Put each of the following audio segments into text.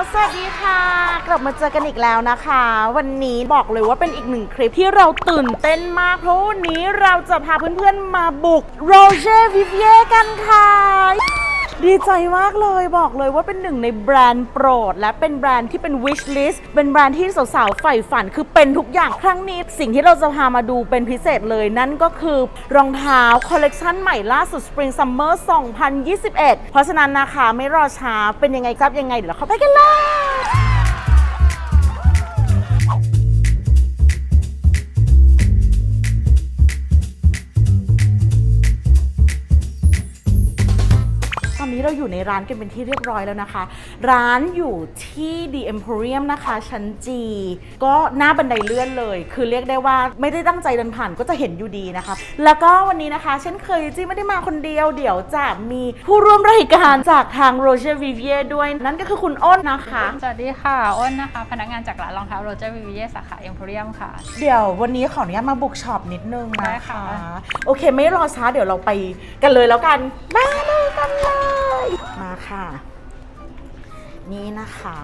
สวัสดีค่ะ กลับมาเจอกันอีกแล้วนะคะ วันนี้บอกเลยว่าเป็นอีกหนึ่งคลิปที่เราตื่นเต้นมาก เพราะวันนี้เราจะพาเพื่อนๆมาบุกโรเจอร์วิเ i ยกันค่ะ ดีใจมากเลยบอกเลยว่าเป็นหนึ่งในแบรนด์โปรด และเป็นแบรนด์ที่เป็น wish list เป็นแบรนด์ที่สาวๆใฝ่ฝัน คือเป็นทุกอย่างครั้งนี้ สิ่งที่เราจะพามาดูเป็นพิเศษเลยนั่นก็คือรองเท้าคอลเลกชันใหม่ล่าสุด Spring Summer 2021 เพราะฉะนั้นนะคะไม่รอช้าเป็นยังไงครับยังไงเดี๋ยวเราเข้าไปกันเลย ในร้านกันเป็นที่เรียบร้อยแล้วนะคะ ร้านอยู่ที่ The Emporium นะคะ ชั้นจีก็หน้าบันไดเลื่อนเลย คือเรียกได้ว่าไม่ได้ตั้งใจเดินผ่านก็จะเห็นอยู่ดีนะคะ แล้วก็วันนี้นะคะ เช่นเคยจีไม่ได้มาคนเดียว เดี๋ยวจะมีผู้ร่วมรายการจากทาง Roger Vivier ด้วย นั่นก็คือคุณอ้นนะคะ สวัสดีค่ะ อ้นนะคะ พนักงานจากร้านรองเท้าโรเจอร์วิวิเยสาขาเอ็มโพเรียมค่ะ เดี๋ยววันนี้ขออนุญาตมาบุกช็อปนิดนึงได้นะค่ะคะ โอเคไม่รอช้าเดี๋ยวเราไปกันเลยแล้วกันมาเลยกันเลยมา ค่ะ นี่นะคะ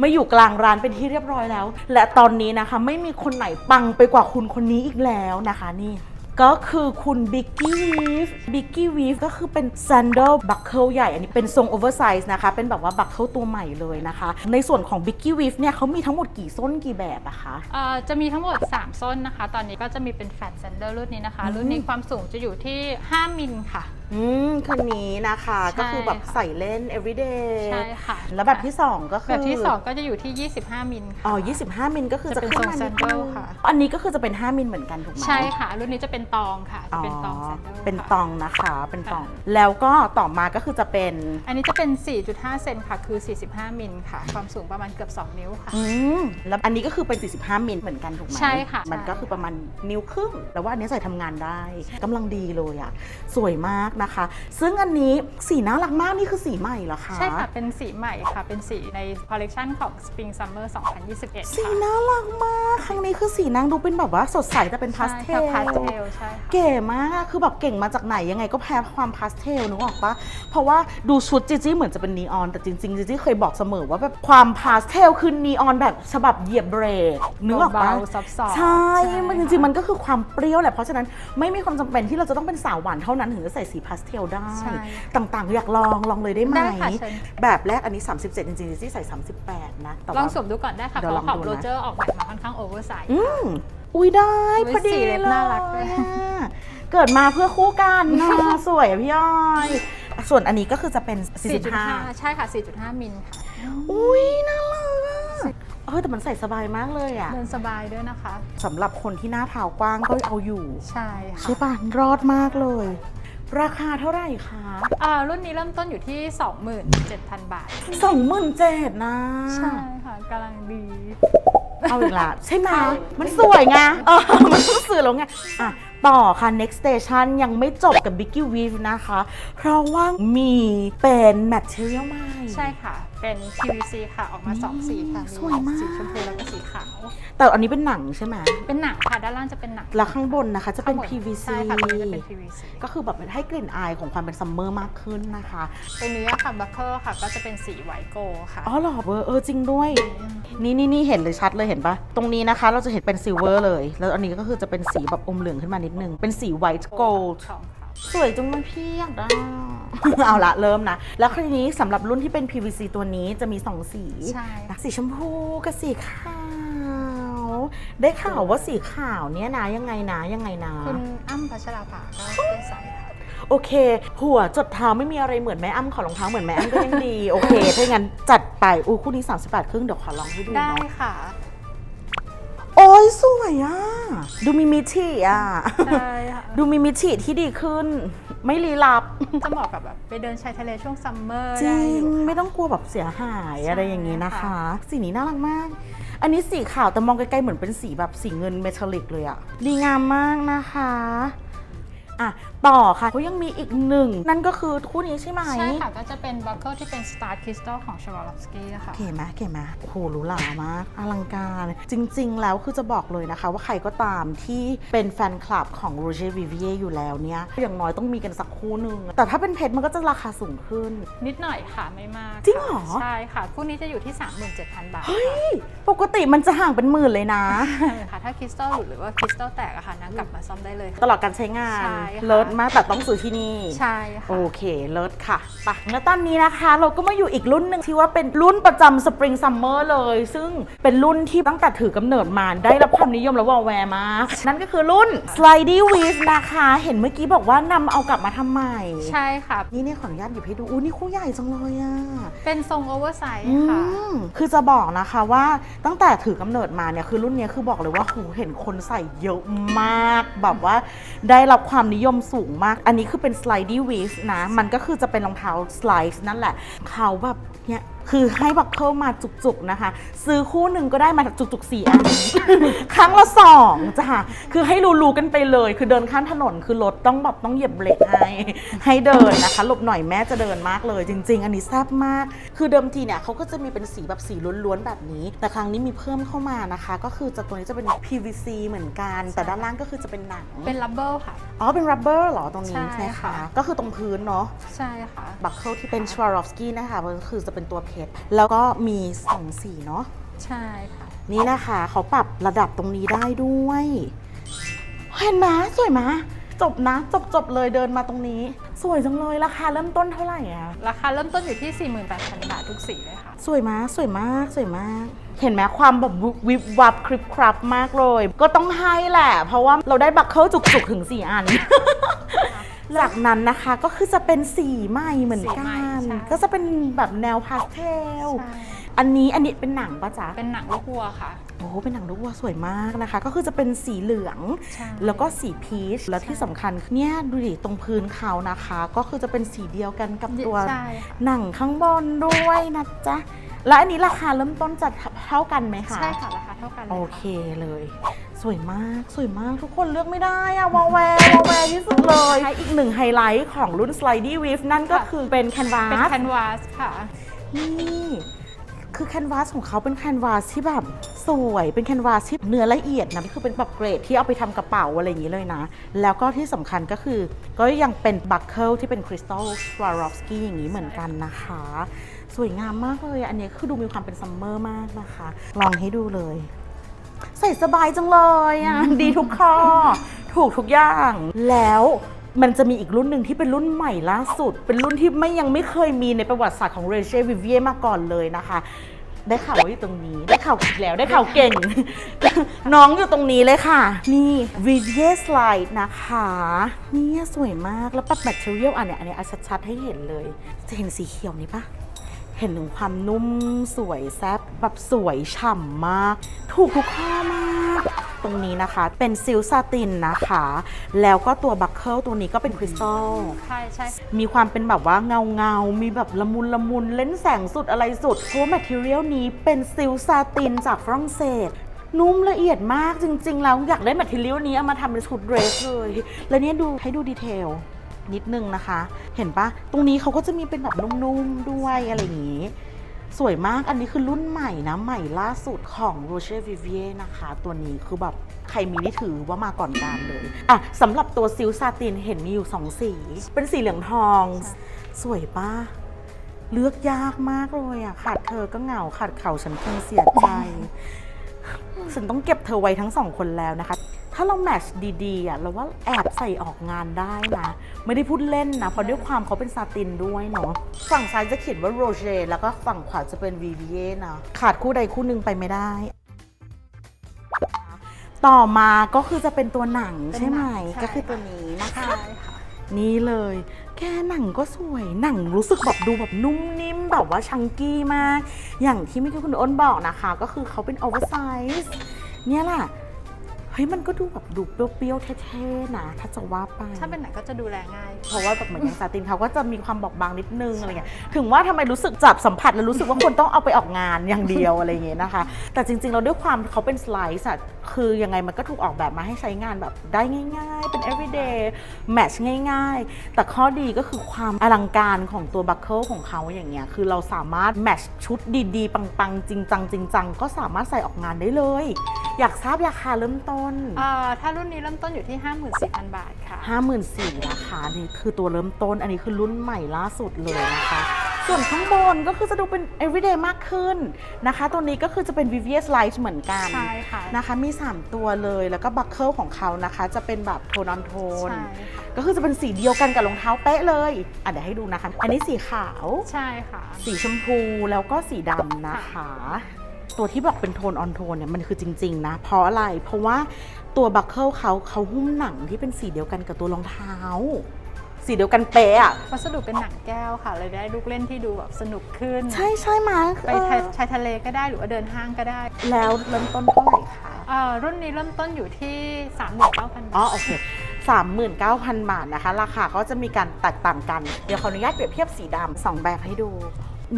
มาอยู่กลางร้านเป็นที่เรียบร้อยแล้ว และตอนนี้นะคะไม่มีคนไหนปังไปกว่าคุณคนนี้อีกแล้วนะคะนี่ก็คือคุณบิกกี้วีฟบิกกี้วีฟก็คือเป็น sandal buckle ใหญ่ อันนี้เป็นทรง oversize นะคะ เป็นแบบว่า buckle ตัวใหม่เลยนะคะ ในส่วนของ b i g g i e Weave เนี่ยเขามีทั้งหมดกี่ส้นกี่แบบอะคะเอ่อจะมีทั้งหมด 3 ส้นนะคะ ตอนนี้ก็จะมีเป็นแฟตเซนเดอร์รุ่นนี้นะคะอืมรุ่นนี้ความสูงจะอยู่ที่ 5 มิลค่ะ อืมคันนี้นะคะ ใช่ก็คือแบบค่ะ ใส่เล่น everyday ใช่ค่ะแล้วแบบที่2ก็คือแบบที่2ก็จะอยู่ที่ 25 มิลค่ะ อ๋อ25 มิลก็คือจะจะเป็นขึ้นมาทรงนิดนึง sandal ค่ะ อันนี้ก็คือจะเป็น 5 มิลเหมือนกันถูกไหม ใช่ค่ะ รุ่นนี้จะเป็นตองค่ะจะเป็นตองอ๋อเซนเดอร์เป็นค่ะตองนะคะ เป็นตอง ค่ะ แล้วก็ต่อมาก็คือจะเป็นอันนี้จะเป็น 4.5 เซนค่ะ คือ 45 มิลค่ะ ความสูงประมาณเกือบ 2 นิ้วค่ะ อืมแล้วอันนี้ก็คือเป็น 45 มิลเหมือนกันถูกไหมใช่ค่ะมันใช่ก็คือประมาณนิ้วครึ่ง แต่ว่าอันนี้ใส่ทำงานได้กำลังดีเลยอะสวยมากนะคะ ซึ่งอันนี้สีน่ารักมากนี่คือสีใหม่เหรอคะ ใช่ค่ะ เป็นสีใหม่ค่ะ เป็นสีในคอลเลกชันของ Spring Summer 2021 สีค่ะ น่ารักมาก ครั้งนี้คือสีนางดูเป็นแบบว่าสดใสแต่เป็นพาสเทใช่ล ค่ะพาสเทลใช่ค่ะ เก๋มาก คือแบบเก่งมาจากไหนยังไงก็แพ้ความพาสเทลนึกออกปะเพราะว่าดูชุดจีจี้เหมือนจะเป็นนีออน แต่จริงๆจีจี้เคยบอกเสมอว่าแบบความพาสเทลคือนีออนแบบฉบับเหยียบเบรกนึกออกปะเบาๆ soft ๆใช่ใช่ มันจค่ะริงๆ มันก็คือความเปรี้ยวแหละ เพราะฉะนั้นไม่มีความจำเป็นที่เราจะต้องเป็นสาวหวานเท่านั้นถึงจะใส่สีพาสเทลได้ ใช่ต่างๆ อยากลองลองเลยได้ไหม ได้ค่ะเชิญ แบบแรกอันนี้ 37 จริงๆจีจี้ใส่ 38 นะแต่ลว่า องสวมดูก่อนได้ค่ะเดี๋เพยวราะของลองดูนะ โรเจอร์ออกแบบมาค่อนข้างโอเวอร์ไซส์ อืมอุ้ยได้อุ๊ยพอดีสีเล็บเลยน่ารักเลยอะเกิดมาเพื่อคู่กันนะ สวยอะพี่อ้อยส่วนอันนี้ก็คือจะเป็น45 ใช่ค่ะ 4.5 มิลค่ะอุ้ยน่ารักอะเออแต่มันใส่สบายมากเลยอะเดินสบายด้วยนะคะ สำหรับคนที่หน้าเท้ากว้างก็เอาอยู่ ใช่ค่ะ ใช่ป่ะรอดมากเลย ราคาเท่าไหร่คะอ่ารุ่นนี้เริ่มต้นอยู่ที่ 27,000 บาท สองหมื่นเจ็ดนะ ใช่ค่ะกำลังดี เอาอีกละใช่ไหมใช่มันสวยไงเออมันต้องสื่อแล้วไงอะ ต่อค่ะ next station ยังไม่จบกับ Biggie Weave นะคะ เพราะว่ามีเป็น material ใหม่ ใช่ค่ะ เป็น PVC ค่ะ ออกมา2สีค่ะสวยมาก สีชมพูแล้วก็สีขาว แต่อันนี้เป็นหนังใช่ไหม เป็นหนังค่ะ ด้านล่างจะเป็นหนังแล้วข้างบนนะคะจะเป็น ข้างบ PVC ใช่ค่ะตรงนี้จะเป็น PVC ก็คือแบบให้กลิ่นอายของความเป็นซัมเมอร์มากขึ้นนะคะ ตรงนี้อะค่ะบัคเกอร์ค่ะ ก็จะเป็นสีไวท์โกลด์ค่ะ อ๋อเหรอเวอร์เออจริงด้วย นี่นี่นี่เห็นเลยชัดเลยเห็นปะตรงนี้นะคะเราจะเห็นเป็นซิลเวอร์เลย แล้วอันนี้ก็คือจะเป็นสีแบบอมเหลืองขึ้นมานิดนึง เป็นสีไวท์โกลด์ทองค่ะสวยจังเลยพี่อยากได้เอาละเริ่มนะ แล้วคราวนี้สำหรับรุ่นที่เป็น PVC ตัวนี้จะมี 2 สีใช่สีชมพูกับสีขาวได้ข่าวว่าสีขาวเนี่ยนะยังไงนะยังไงนะ คุณอ้ำพัชราภาก็เป็นสายค่ะ โอเค หัวจดเท้าไม่มีอะไรเหมือนแม่อ้ำขอรองเท้าเหมือนแม่อ้ำก็ยังดี โอเค ถ้าอย่างนั้นจัดไปอู้คู่นี้38ครึ่งเดี๋ยวขอลองให้ดูได้เนาะค่ะ โอ้ยสวยอะ ดูมีมิติอะ ได้ค่ะดูมีมิติที่ดีขึ้น ไม่ลี้ลับ จะเหมาะกับแบบไปเดินชายทะเลช่วงซัมเมอร์จริได้องยู่ค่ะ ไม่ต้องกลัวแบบเสียหายใช่อะไรอย่างนี้นะคะ ค่ะ สีนี้น่ารักมาก อันนี้สีขาวแต่มองไกลๆเหมือนเป็นสีแบบสีเงินเมทัลลิกเลยอะดีงามมากนะคะ อะต่อค่ะเขายังมีอีกหนึ่ง นั่นก็คือคู่นี้ใช่ไหมใช่ค่ะ ก็จะเป็นบัคเกิลที่เป็น Star Crystal ของ s w a r o w s k i ค่ะ เก๋ไหมเก๋ไหมโอ้โหหรูหรามาก อลังการ จริง ๆ แล้วคือจะบอกเลยนะคะ ว่าใครก็ตามที่เป็นแฟนคลับของ Roger Vivier อยู่แล้วเนี่ยอย่างน้อยต้องมีกันสักคู่หนึ่งแต่ถ้าเป็นเพชรมันก็จะราคาสูงขึ้น นิดหน่อยค่ะไม่มากจริงเหรอค่ะใช่ค่ะ คู่นี้จะอยู่ที่ 37,000 บาทเฮ้ย ปกติมันจะห่างเป็นหมื่นเลยนะ ค่ะถ้าคริสตัลหลุดหรือว่าคริสตัลแตกอะค่ะนางกลับมาซ่อมได้เลย ตลอดการใช้งาน ใช่ค่ะเลิศมากแต่ต้องซื้อที่นี่ใช่ค่ะโอเคเลิศค่ะไปะแล้วตอนนี้นะคะ เราก็มาอยู่อีกรุ่นหนึ่งที่ว่าเป็นรุ่นประจำสปริงซัมเมอร์เลย ซึ่งเป็นรุ่นที่ตั้งแต่ถือกำเนิดมาได้รับความนิยมและวอลแวร์มาก นั่นก็คือรุ่น Slidey w e a v e นะคะ เห็นเมื่อกี้บอกว่านำเอากลับมาทำใหม่ ใช่ค่ะ นี่เนี่ยขออนุญาตหยิบให้ดูอู้นี่คู่ใหญ่จังเลยอะเป็นทรงโอเวอร์ไซส์อืค่ะมคือจะบอกนะคะว่าตั้งแต่ถือกำเนิดมาเนี่ยคือรุ่นเนี้ยคือบอกเลยว่าหูเห็นคนใส่เยอะมากแบบว่าได้รับความนิยมสูงมาก อันนี้คือเป็น slidey w e a v e นะ มันก็คือจะเป็นรองเท้า slide นั่นแหละ เขาแบบเนี่ย คือให้บักเคิลมาจุกๆนะคะ ซื้อคู่หนึ่งก็ได้มาจุกๆสี่อัน ครั้งละสองจ้ะคือให้รู้ๆกันไปเลย คือเดินข้ามถนนคือรถต้องแบบต้องเหยียบเบรกให้ให้เดินนะคะหลบหน่อยแม่จะเดินมากเลย จริง ๆ อันนี้แซ่บมาก คือเดิมทีเนี่ยเขาก็จะมีเป็นสีแบบสีล้วนๆแบบนี้ แต่ครั้งนี้มีเพิ่มเข้ามานะคะ ก็คือจะตัวนี้จะเป็น PVC เหมือนกัน แต่ด้านล่างก็คือจะเป็นหนังเป็นลับเบิลค่ะ อ๋อเป็น rubber เหรอตรงนี้ใช่ใช่ไหมค่ะคะก็คือตรงพื้นเนาะใช่ค่ะบัคเคิลที่เป็น Swarovski นะคะมันก็คือจะเป็นตัวเพชรแล้วก็มีสองสีเนาะใช่ค่ะ นี่นะคะเขาปรับระดับตรงนี้ได้ด้วย เห็นไหมสวยไหมจบนะจบจบเลยเดินมาตรงนี้ สวยจังเลยราคาเริ่มต้นเท่าไหร่อะราคาเริ่มต้นอยู่ที่ 48,000 บาททุกสีเลยค่ะ สวยมากสวยมากสวยมาก เห็นไหมความแบบวิบวิบวับคลิปครับมากเลย ก็ต้องให้แหละ เพราะว่าเราได้บัคเคิลจุกๆ ถึง 4 อัน จากนั้นนะคะก็คือจะเป็นสีใหม่เหมือนสีกัใหม่น ใช่ ก็จะเป็นแบบแนวพาสเทลใช่อันนี้อันนี้เป็นหนังปะจ๊ะ เป็นหนังลูกวัวค่ะโอ้โหเป็นหนังลูกวัวสวยมากนะคะ ก็คือจะเป็นสีเหลือง ใช่ แล้วก็สีพีช แล้วที่สำคัญเนี่ยดูดิตรงพื้นเขานะคะ ก็คือจะเป็นสีเดียวกันกับตัวใช่ค่ะหนังข้างบนด้วยนะจ๊ะ แล้วอันนี้ราคาเริ่มต้นจะเท่ากันไหมคะ ใช่ค่ะราคาเท่ากันเลยโอค่ะเคเลย สวยมากสวยมากทุกคนเลือกไม่ได้อะวอลแวร์วอลแวร์ที่สุดเลยอีกหนึ่งไฮไลท์ของรุ่น Slidey w e a v e นั่นก็คือเป็นแคนวาเป็นสแคนวาสค่ะ นี่คือแคนวาสของเขาเป็นแคนวาสที่แบบสวย เป็นแคนวาสที่เนื้อละเอียดนะคือเป็นแบบเกรดที่เอาไปทำกระเป๋าอะไรอย่างนี้เลยนะ แล้วก็ที่สำคัญก็คือ ก็ยังเป็นบัคเคิลที่เป็นคริสตัลสวารอฟสกี้อย่างนี้เหมือนกันนะคะ สวยงามมากเลย อันนี้คือดูมีความเป็นซัมเมอร์มากนะคะ ลองให้ดูเลย ใส่สบายจังเลยอะดีทุกข้อ ถูกทุกอย่าง แล้วมันจะมีอีกรุ่นหนึ่งที่เป็นรุ่นใหม่ล่าสุด เป็นรุ่นที่ไม่ยังไม่เคยมีในประวัติศาสตร์ของเรเช่วิเวียมาก่อนเลยนะคะ ได้ข่าวว่าอยู่ตรงนี้ ได้ข่าวอีกแล้วได้ข่าวเก่ง น้องอยู่ตรงนี้เลยค่ะ นี่ Vivier Slide นะคะเนี่ยสวยมากแล้วปัด material อันเนี้ยอันเนี้ยเอาชัดๆให้เห็นเลย จะเห็นสีเขียวนี้ปะ เห็นถึงความนุ่มสวยแซบแบบสวยฉ่ำมาก ถูกทุกข้อมาก ตรงนี้นะคะเป็นซิลซาตินนะคะ แล้วก็ตัวบัคเคิลตัวนี้ก็เป็นคริสตัลใช่ใช่มีความเป็นแบบว่าเงาเงาๆมีแบบละมุนละมุนเล่นแสงสุดอะไรสุดเพราะว่าแมทเทียลนี้เป็นซิลซาตินจากฝรั่งเศสนุ่มละเอียดมากจริง ๆ แล้วอยากได้แมทเทียลนี้เอามาทำเป็นชุดเดรสเลย แล้วเนี่ยดูให้ดูดีเทล นิดนึงนะคะ เห็นปะตรงนี้เขาก็จะมีเป็นแบบนุ่มๆด้วยอะไรอย่างนี้ สวยมากอันนี้คือรุ่นใหม่นะ ใหม่ล่าสุดของ Rocher Vivier นะคะ ตัวนี้คือแบบใครมีนี่ถือว่ามาก่อนการเลยอะสำหรับตัวซิลซาตินเห็นมีอยู่สองสี เป็นสีเหลืองทอง สวยปะเลือกยากมากเลยอะขาดเธอก็เหงาขาดเขาฉันคงเสียใจฉันต้องเก็บเธอไว้ทั้งสองคนแล้วนะคะ ถ้าเราแมทช์ดีๆอะเราว่าแอบใส่ออกงานได้นะ ไม่ได้พูดเล่นนะ เพราะด้วยความเขาเป็นซาตินด้วยเนาะฝั่งซ้ายจะเขียนว่าโรเจแล้วก็ฝั่งขวาจะเป็นวีวีเอนะขาดคู่ใดคู่หนึ่งไปไม่ได้ ต่อมาก็คือจะเป็นตัวหนังเป็นใช่ไหมหนังใช่ก็คือตัวนี้นะคะใช่ค่ะนี่เลย แค่หนังก็สวย หนังรู้สึกแบบดูแบบนุ่มนิ่มแบบว่าชังกี้มาก อย่างที่เมื่อกี้คุณอ้นบอกนะคะ ก็คือเขาเป็นโอเวอร์ไซส์เนี่ยแหละ เฮ้ยมันก็ดูแบบดูเปรี้ยวๆเท่ๆนะถ้าจะว่าไปถ้าเป็นหนังก็จะดูแลง่าย เพราะว่าแบบเหมือนอย่างซาตินเขาก็จะมีความบอบบางนิดนึงอะไรเงี้ยถึงว่าทำไมรู้สึกจับสัมผัสแล้วรู้สึกว่าคนต้องเอาไปออกงานอย่างเดียวอะไรเงี้ยนะคะ แต่จริงๆเราด้วยความเขาเป็นสไลซ์อะคือยังไงมันก็ถูกออกแบบมาให้ใช้งานแบบได้ง่าย ๆ เป็น everyday match ง่าย ๆ แต่ข้อดีก็คือความอลังการของตัวบัคเกิลของเขาอย่างเงี้ยคือเราสามารถ match ชุดดีๆ ปังๆ จริงจังจริงจังก็สามารถใส่ออกงานได้เลยอยากทราบราคาเริ่มต้น เอ่อถ้ารุ่นนี้เริ่มต้นอยู่ที่ 54,000 บาทค่ะห้าหมื่นสี่ราคานี่คือตัวเริ่มต้น อันนี้คือรุ่นใหม่ล่าสุดเลยนะคะ ส่วนข้างบนก็คือจะดูเป็น everyday มากขึ้นนะคะ ตัวนี้ก็คือจะเป็น VVS Light เหมือนกันใช่ค่ะนะคะมี 3 ตัวเลยแล้วก็บัคเกิลของเขานะคะ จะเป็นแบบโทนออนโทน ใช่ค่ะก็คือจะเป็นสีเดียวกันกับรองเท้าเป๊ะเลย อะเดี๋ยวให้ดูนะคะ อันนี้สีขาว ใช่ค่ะ สีชมพูแล้วก็สีดำนะคะ ตัวที่บอกเป็นโทนออนโทนเนี่ยมันคือจริง ๆ นะ เพราะอะไร เพราะว่าตัวบัคเกิลเขาเขาหุ้มหนังที่เป็นสีเดียวกันกับตัวรองเท้า สีเดียวกันเป๊ะอะวัสดุเป็นหนังแก้วค่ะ เลยได้ลูกเล่นที่ดูแบบสนุกขึ้น ใช่ใช่ไหมไปเออชายทะเลก็ได้หรือว่าเดินห้างก็ได้แล้วเริ่มต้นเท่าไหร่คะเอ่อรุ่นนี้เริ่มต้นอยู่ที่ 39,000อ๋อบาทโอเค 39,000 บาทนะคะ ราคาก็จะมีการแตกต่างกัน เดี๋ยวขออนุญาตเปรียบเทียบสีดำสองแบบให้ดู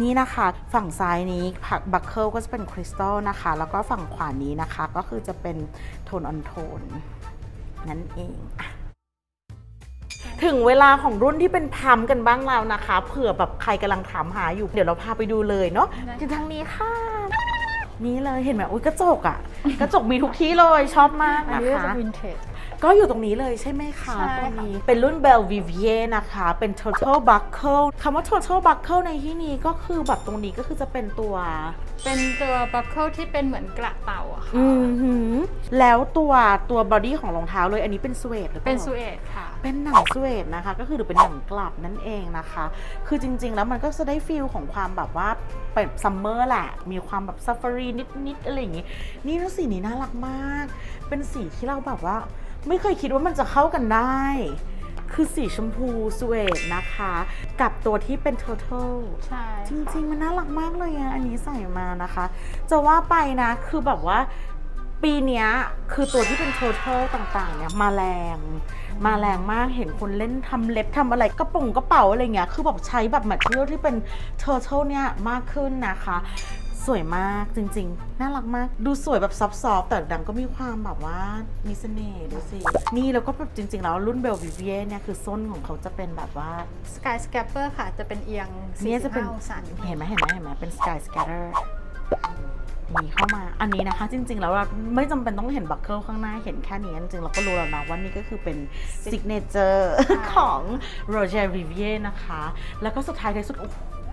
นี่นะคะ ฝั่งซ้ายนี้ผักบัคเกิลก็จะเป็นคริสตัลนะคะ แล้วก็ฝั่งขวานี้นะคะ ก็คือจะเป็นโทนออนโทนนั่นเองอะถึงเวลาของรุ่นที่เป็นพัมกันบ้างแล้วนะคะ เผื่อแบบใครกำลังถามหาอยู่ เดี๋ยวเราพาไปดูเลยเนาะได้คือทางนี้ค่ะ นี่เลยเห็นไหมอุ้ยกระจกอะกระจกมีทุกที่เลยชอบมากอันนะนี้ก็คะจะวินเทจ ก็อยู่ตรงนี้เลยใช่ไหมคะใช่ตรงค่ะนี้เป็นรุ่น Bell Vivier นะคะ เป็น Total Buckle คำว่า Total Buckle ในที่นี้ก็คือแบบตรงนี้ก็คือจะเป็นตัว เป็นตัวบัคเกิลที่เป็นเหมือนกระเต่าอะค่ะอือหือแล้วตัวตัวบอดี้ของรองเท้าเลยอันนี้เป็นสเวดหรือปล่า เป็นซูเอตค่ะ เป็นหนังสเวดนะคะ ก็คือหรือเป็นหนังกลับนั่นเองนะคะ คือจริง ๆ แล้วมันก็จะได้ฟีลของความแบบว่าเป็นซัมเมอร์แหละ มีความแบบซ a ฟารีนิดๆอะไรอย่างงี้ นี่แล้วสีนี้น่ารักมาก เป็นสีที่เราแบบว่า ไม่เคยคิดว่ามันจะเข้ากันได้ คือสีชมพูสเวดนะคะ กับตัวที่เป็น Turtle ใช่ จริง ๆ มันน่ารักมากเลยอะอันนี้ใส่มานะคะ จะว่าไปนะคือแบบว่าปีเนี้ยคือตัวที่เป็น Turtle ต่างๆ เนี่ยมาแรง มาแรงมากเห็นคนเล่นทำเล็บทำอะไรกระป๋องกระเป๋าอะไรเงี้ยคือแบบใช้แบบ material ที่เป็น Turtle เนี่ยมากขึ้นนะคะ สวยมากจริงๆ น่ารักมาก ดูสวยแบบซอฟต์ๆแต่ดังก็มีความแบบว่ามีเสน่ห์ดูสิ นี่แล้วก็แบบจริง ๆ แล้วรุ่นเบลวิเวียเนี่ยคือส้นของเขาจะเป็นแบบว่าสกายสแคปเปอร์ค่ะจะเป็นเอียงเนี่ยจะเป็น45องศาเห็นไหมเห็นไหมเห็นไหมเป็น sky scatter นี่เข้ามา อันนี้นะคะ จริง ๆ แล้วเราไม่จำเป็นต้องเห็นบัคเกิลข้างหน้าเห็นแค่นี้จริงๆเราก็รู้แล้วนะว่านี่ก็คือเป็น signature ของ Roger Vivier นะคะ แล้วก็สุดท้ายในสุด โอ้โห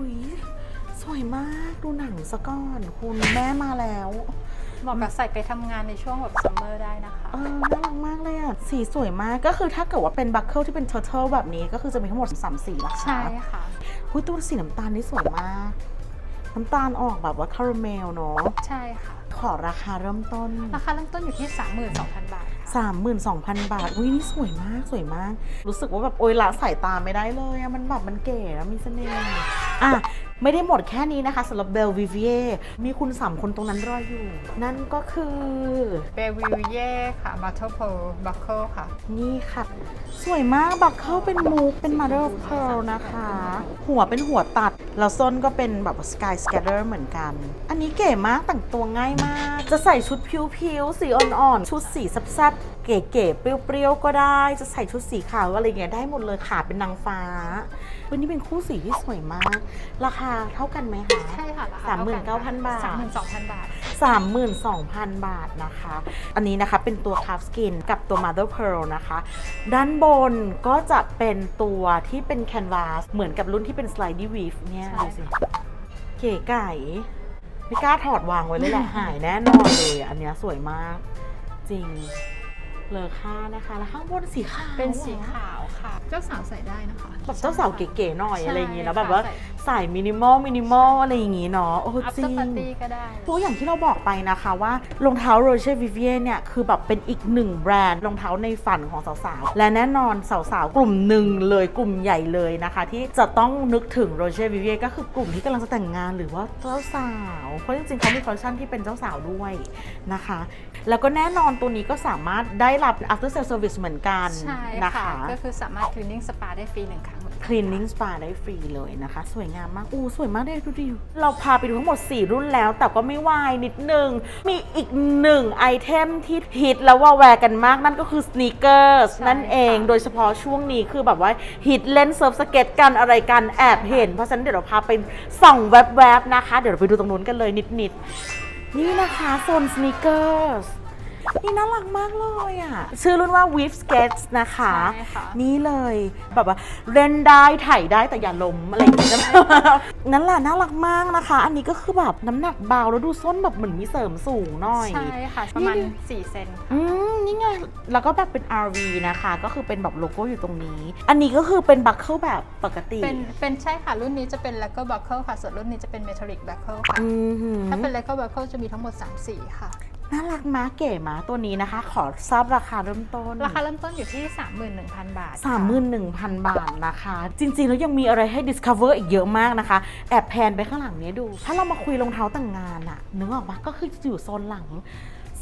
สวยมากดูหนังซะก่อน คุณแม่มาแล้วเหมาะกับใส่ไปทำงานในช่วงแบบซัมเมอร์ได้นะคะ เออน่ารักมากเลยอะสีสวยมากก็คือถ้าเกิดว่าเป็นบัคเกิลที่เป็น turtle แบบนี้ก็คือจะมีทั้งหมด3สีราคาใช่ค่ะหุ้ยตัวสีน้ำตาลนี่สวยมาก น้ำตาลออกแบบว่าคาราเมลเนาะใช่ค่ะ ขอราคาเริ่มต้น ราคาเริ่มต้นอยู่ที่ 32,000 บาทค่ะ 32,000 บาทอุ้ยนี่สวยมากสวยมาก รู้สึกว่าแบบโอยละสายตาไม่ได้เลยอะมันแบบมันเก๋แล้วมีเสน่ห์ อะไม่ได้หมดแค่นี้นะคะสำหรับเบลวิเวียมีคุณสามคนตรงนั้นรออยู่ นั่นก็คือเบวิลเย่ค่ะบัตเทิลโพบัคเคิลค่ะ นี่ค่ะ สวยมากบักเข้าเป็นมูฟเป็น mother of pearl นะคะ หัวเป็นหัวตัด แล้วส้นก็เป็นแบบ sky scatter เหมือนกัน อันนี้เก๋มากแต่งตัวง่ายมาก จะใส่ชุดผิวๆสีอ่อนๆ ชุดสีแซ่บๆ เก๋ๆเปรี้ยวๆก็ได้ จะใส่ชุดสีขาวอะไรเงี้ยได้หมดเลยขาเป็นนางฟ้า วันนี้เป็นคู่สีที่สวยมาก ราคาเท่ากันไหมคะใช่ค่ะราคาสามหมื่นเก้าพันบาทสามหมื่นสองพันบาท32,000บาทนะคะ อันนี้นะคะเป็นตัว calf skin กับตัว mother pearl นะคะ ด้านบนก็จะเป็นตัวที่เป็น canvas เหมือนกับรุ่นที่เป็น slidey weave เนี่ยใช่ดูสิเก๋ไก่ไม่กล้าถอดวางไว้เลยแหละหายแน่นอนเลยอันเนี้ยสวยมากจริง เลอค่านะคะ แล้วข้างบนสีขาวเป็นสีขาวค่ะ เจ้าสาวใส่ได้นะคะแบบเจ้าสาวเก๋ๆหน่อยใช่อะไรอย่างงี้นะค่ะแบบว่าใส่ใส่มินิมอลมินิมอลอะไรอย่างงี้เนาะโอ้อัพจริเตอร์ปางร์ตี้ก็ได้ตัวอย่างที่เราบอกไปนะคะว่ารองเท้า Roger Vivier เนี่ย คือแบบเป็นอีกหนึ่งแบรนด์รองเท้าในฝันของสาวๆ และแน่นอนสาวๆ กลุ่มหนึ่งเลยกลุ่มใหญ่เลยนะคะ ที่จะต้องนึกถึง Roger Vivier ก็คือกลุ่มที่กำลังจะแต่งงานหรือว่าเจ้าสาว เพราะจริงๆเขามีคอลเลคชันที่เป็นเจ้าสาวด้วยนะคะ แล้วก็แน่นอนตัวนี้ก็สามารถได้รับ after sale service เหมือนกันใช่นะค่ะ คะ ก็คือสามารถ cleaning spa ได้ฟรีหนึ่งครั้งเหมือนกัน cleaning spa ได้ฟรีเลยนะคะ สวยงามมาก อู้สวยมากเลยดูดิเราพาไปดูทั้งหมด 4 รุ่นแล้ว แต่ก็ไม่วายนิดนึง มีอีกหนึ่งไอเทมที่ฮิตแล้วว่าแวร์กันมากนั่นก็คือ sneakers ใช่นั่นเอง ค่ะ โดยเฉพาะช่วงนี้คือแบบว่าฮิตเล่นเซิร์ฟสเก็ตกันอะไรกันแอบเห็น เพราะฉะนั้นเดี๋ยวเราพาไปส่องแวบๆนะคะ เดี๋ยวเราไปดูตรงนู้นกันเลยนิดๆ นี่นะคะโซนสนิเกอร์ น่ารักมากเลยอะ ชื่อรุ่นว่า Weave Skates นะคะ ใช่ค่ะ นี่เลยแบบว่าเล่นได้ถ่ายได้แต่อย่าล้มอะไรอย่างเงี้ยนั่นแหละน่ารักมากนะคะ อันนี้ก็คือแบบน้ำหนักเบาแล้วดูส้นแบบเหมือนมีเสริมสูงหน่อย ใช่ค่ะ ประมาณ นี่4เซนค่ะ อืมนี่ไง แล้วก็แบบเป็น RV นะคะ ก็คือเป็นแบบโลโก้อยู่ตรงนี้ อันนี้ก็คือเป็นบัคเคิลแบบปกติเป็นเป็นใช่ค่ะ รุ่นนี้จะเป็น l e g o buckle ค่ะ ส่วนรุ่นนี้จะเป็น metallic buckle ค่ะ อืมหือถ้าเป็น l e g o buckle จะมีทั้งหมด 3 สีค่ะ น่ารักมาเก๋มาตัวนี้นะคะ ขอทราบราคาเริ่มต้น ราคาเริ่มต้นอยู่ที่ 31,000 บาทค่ะ 31,000 บาทนะคะ จริงๆ แล้วยังมีอะไรให้ discover อีกเยอะมากนะคะ แอบแพนไปข้างหลังนี้ดู ถ้าเรามาคุยรองเท้าแต่งงานอะนึกออกปะก็คืออยู่โซนหลัง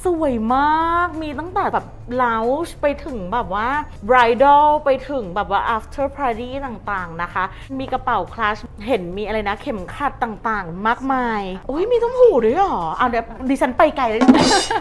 สวยมาก มีตั้งแต่แบบลาวช์ไปถึงแบบว่า bridal ไปถึงแบบว่า after party ต่างๆนะคะ มีกระเป๋าคลาสเห็นมีอะไรนะ เข็มขัดต่างๆ มากมาย โอ้ยมีต้มหูด้วยเหรอเอาเดี๋ยวดิฉันไปไกลเลย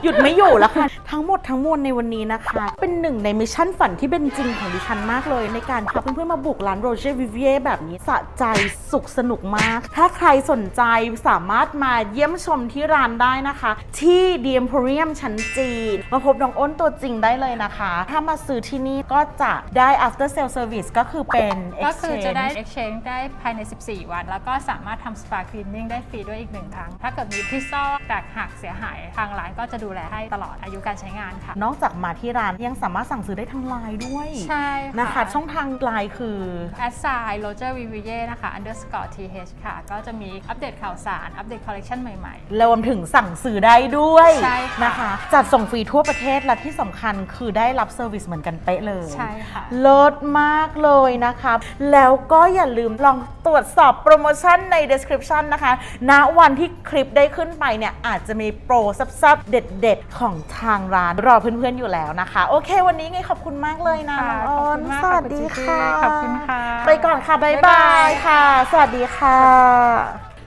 หยุดไม่อยู่แล้วค่ะ ทั้งหมดทั้งมวลในวันนี้นะคะ เป็นหนึ่งในมิชชั่นฝันที่เป็นจริงของดิฉันมากเลย ในการพาเพื่อนๆมาบุกร้านโรเจอร์วิเวียแบบนี้สะใจสุขสนุกมาก ถ้าใครสนใจสามารถมาเยี่ยมชมที่ร้านได้นะคะ ที่ The Emporium ชั้นจีน มาพบน้องอ้นตัวจริงได้เลยนะคะ ถ้ามาซื้อที่นี่ก็จะได้ after sale service ก็คือเป็น ก็คือจะได้ exchange ได้ภายใน 14 วัน แล้วก็สามารถทำ spa cleaning ได้ฟรีด้วยอีกหนึ่งครั้ง ถ้าเกิดมีพิซซ่อแตกหักเสียหายทางร้านก็จะดูแลให้ตลอดอายุการใช้งานค่ะ นอกจากมาที่ร้านยังสามารถสั่งซื้อได้ทางไลน์ด้วยใช่นะคะช่องทางไลน์คือแอดไซน์โรเจอร์วิวิเย่นะคะ underscore th ค่ะ ก็จะมีอัปเดตข่าวสาร อัปเดตคอลเลคชันใหม่รวมถึงสั่งซื้อได้ด้วยใช่ค่ะนะคะ จัดส่งฟรีทั่วประเทศและที่สำคัญคือได้รับเซอร์วิสเหมือนกันเป๊ะเลยๆใช่ค่ะเลิศมากเลยนะคะแล้วก็อย่าลืมลองตรวจสอบโปรโมชั่นใน description นะคะณวันที่คลิปได้ขึ้นไปเนี่ยอาจจะมีโปรซับๆเด็ด ๆ ของทางร้านรอเพื่อนๆอยู่แล้วนะคะ โอเค วันนี้ไงขอบคุณมากเลยนะค่ะน้องขอบอ้คุนณมากสค่ะวัสดีคุณค่ะขอบคุณค่ะ ไปก่อนค่ะบ๊ายบ๊ายบาบายยค่ะ สวัสดีค่ะ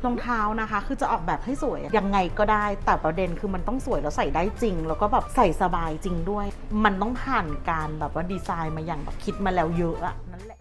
รองเท้านะคะ คือจะออกแบบให้สวยยังไงก็ได้ แต่ประเด็นคือมันต้องสวยแล้วใส่ได้จริง แล้วก็แบบใส่สบายจริงด้วย มันต้องผ่านการแบบว่าดีไซน์มาอย่างแบบคิดมาแล้วเยอะอะนั่นแหละ